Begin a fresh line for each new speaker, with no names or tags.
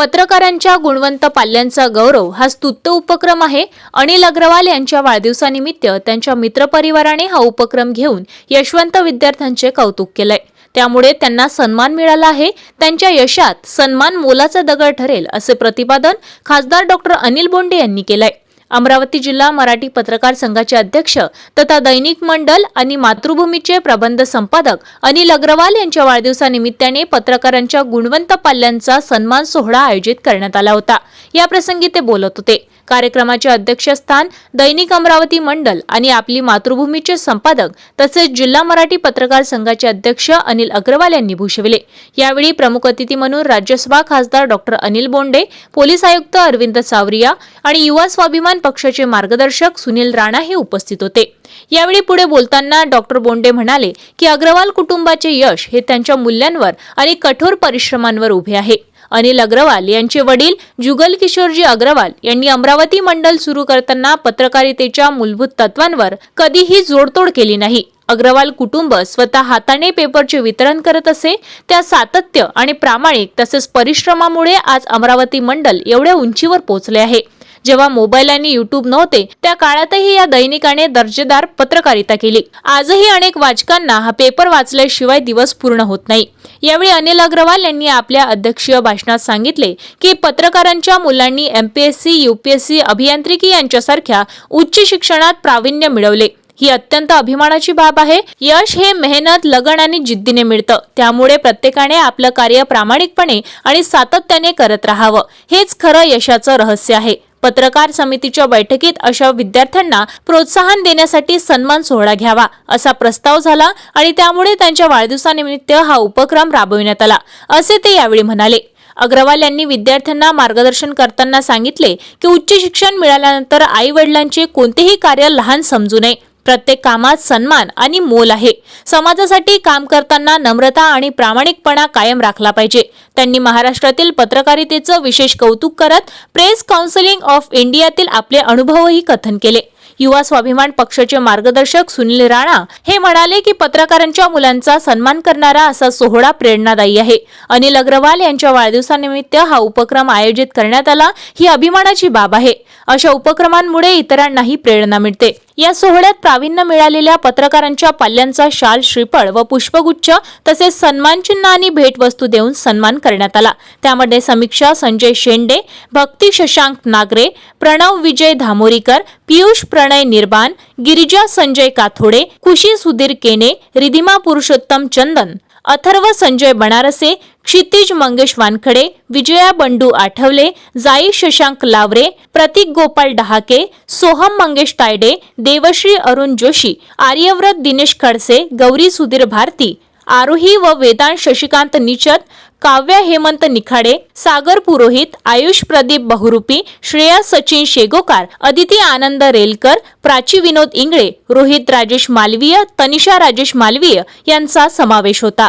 पत्रकारांच्या गुणवंत पाल्यांचा गौरव हा स्तुत्त उपक्रम आहे. अनिल अग्रवाल यांच्या वाढदिवसानिमित्त त्यांच्या मित्रपरिवाराने हा उपक्रम घेऊन यशवंत विद्यार्थ्यांचे कौतुक केलंय. त्यामुळे त्यांना सन्मान मिळाला आहे. त्यांच्या यशात सन्मान मोलाचा दगड ठरेल असे प्रतिपादन खासदार डॉक्टर अनिल बोंडे यांनी केलंय. अमरावती जिल्हा मराठी पत्रकार संघाचे अध्यक्ष तथा दैनिक मंडल आणि मातृभूमीचे प्रबंध संपादक अनिल अग्रवाल यांच्या वाढदिवसानिमित्ताने पत्रकारांच्या गुणवंत पाल्यांचा सन्मान सोहळा आयोजित करण्यात आला होता. याप्रसंगी ते बोलत होते. कार्यक्रमाचे अध्यक्षस्थान दैनिक अमरावती मंडल आणि आपली मातृभूमीचे संपादक तसेच जिल्हा मराठी पत्रकार संघाचे अध्यक्ष अनिल अग्रवाल यांनी भूषविले. यावेळी प्रमुख अतिथी म्हणून राज्यसभा खासदार डॉक्टर अनिल बोंडे पोलीस आयुक्त अरविंद सावरिया आणि युवा स्वाभिमान पक्षाचे मार्गदर्शक सुनील राणा हे उपस्थित होते. यावेळी पुढे बोलताना डॉक्टर बोंडे म्हणाले की अग्रवाल कुटुंबाचे यश हे त्यांच्या मूल्यांवर आणि कठोर परिश्रमांवर उभे आहे. अनिल अग्रवाल यांचे वडील जुगल किशोरजी अग्रवाल यांनी अमरावती मंडल सुरू करताना पत्रकारितेच्या मूलभूत तत्वांवर कधीही जोडतोड केली नाही. अग्रवाल कुटुंब स्वतः हाताने पेपरचे वितरण करत असे त्या सातत्य आणि प्रामाणिक तसेच परिश्रमामुळे आज अमरावती मंडल एवढ्या उंचीवर पोहोचले आहे. जेव्हा मोबाईल आणि युट्यूब नव्हते त्या काळातही या दैनिकाने दर्जेदार पत्रकारिता केली. आजही अनेक वाचकांना हा पेपर वाचल्याशिवाय दिवस पूर्ण होत नाही. यावेळी अनिल अग्रवाल यांनी आपल्या अध्यक्षीय भाषणात सांगितले की पत्रकारांच्या मुलांनी एमपीएससी युपीएससी अभियांत्रिकी यांच्यासारख्या उच्च शिक्षणात प्रावीण्य मिळवले. ही अत्यंत अभिमानाची बाब आहे. यश हे मेहनत लगन आणि जिद्दीने मिळतं. त्यामुळे प्रत्येकाने आपलं कार्य प्रामाणिकपणे आणि सातत्याने करत राहावं. हेच खरं यशाचं रहस्य आहे. पत्रकार समितीच्या बैठकीत अशा विद्यार्थ्यांना प्रोत्साहन देण्यासाठी सन्मान सोहळा घ्यावा असा प्रस्ताव झाला आणि त्यामुळे त्यांच्या वाढदिवसानिमित्त हा उपक्रम राबविण्यात आला असे ते यावेळी म्हणाले. अग्रवाल यांनी विद्यार्थ्यांना मार्गदर्शन करताना सांगितले की उच्च शिक्षण मिळाल्यानंतर आई वडिलांचे कोणतेही कार्य लहान समजू नये. प्रत्येक कामात सन्मान आणि मोल आहे. समाजासाठी काम करताना नम्रता आणि प्रामाणिकपणा कायम राखला पाहिजे. त्यांनी महाराष्ट्रातील पत्रकारितेचं विशेष कौतुक करत प्रेस काउन्सिलिंग ऑफ इंडियातील आपले अनुभवही कथन केले. युवा स्वाभिमान पक्षाचे मार्गदर्शक सुनील राणा हे म्हणाले की पत्रकारांच्या मुलांचा सन्मान करणारा असा सोहळा प्रेरणादायी आहे. अनिल अग्रवाल यांच्या वाढदिवसानिमित्त हा उपक्रम आयोजित करण्यात आला ही अभिमानाची बाब आहे. अशा उपक्रमांमुळे इतरांनाही प्रेरणा मिळते. या सोहळ्यात प्रावीण्य मिळालेल्या पत्रकारांच्या पाल्यांचा शाल श्रीफळ व पुष्पगुच्छ तसेच सन्मानचिन्ह आणि भेटवस्तू देऊन सन्मान करण्यात आला. त्यामध्ये समीक्षा संजय शेंडे भक्ती शशांक नागरे प्रणव विजय धामोरीकर पियुष प्रणय निर्बान गिरिजा संजय काथोडे खुशी सुधीर केने रिधिमा पुरुषोत्तम चंदन अथर्व संजय बनारसे क्षितिज मंगेश वानखडे विजया बंडू आठवले जाई शशांक लावरे प्रतीक गोपाल डहाके सोहम मंगेश तायडे देवश्री अरुण जोशी आर्यव्रत दिनेश खडसे गौरी सुधीर भारती आरोही व वेदांत शशिकांत निचत काव्या हेमंत निखाडे सागर पुरोहित आयुष प्रदीप बहुरूपी श्रेया सचिन शेगोकार अदिती आनंद रेलकर प्राची विनोद इंगळे रोहित राजेश मालवीय तनिषा राजेश मालवीय यांचा समावेश होता.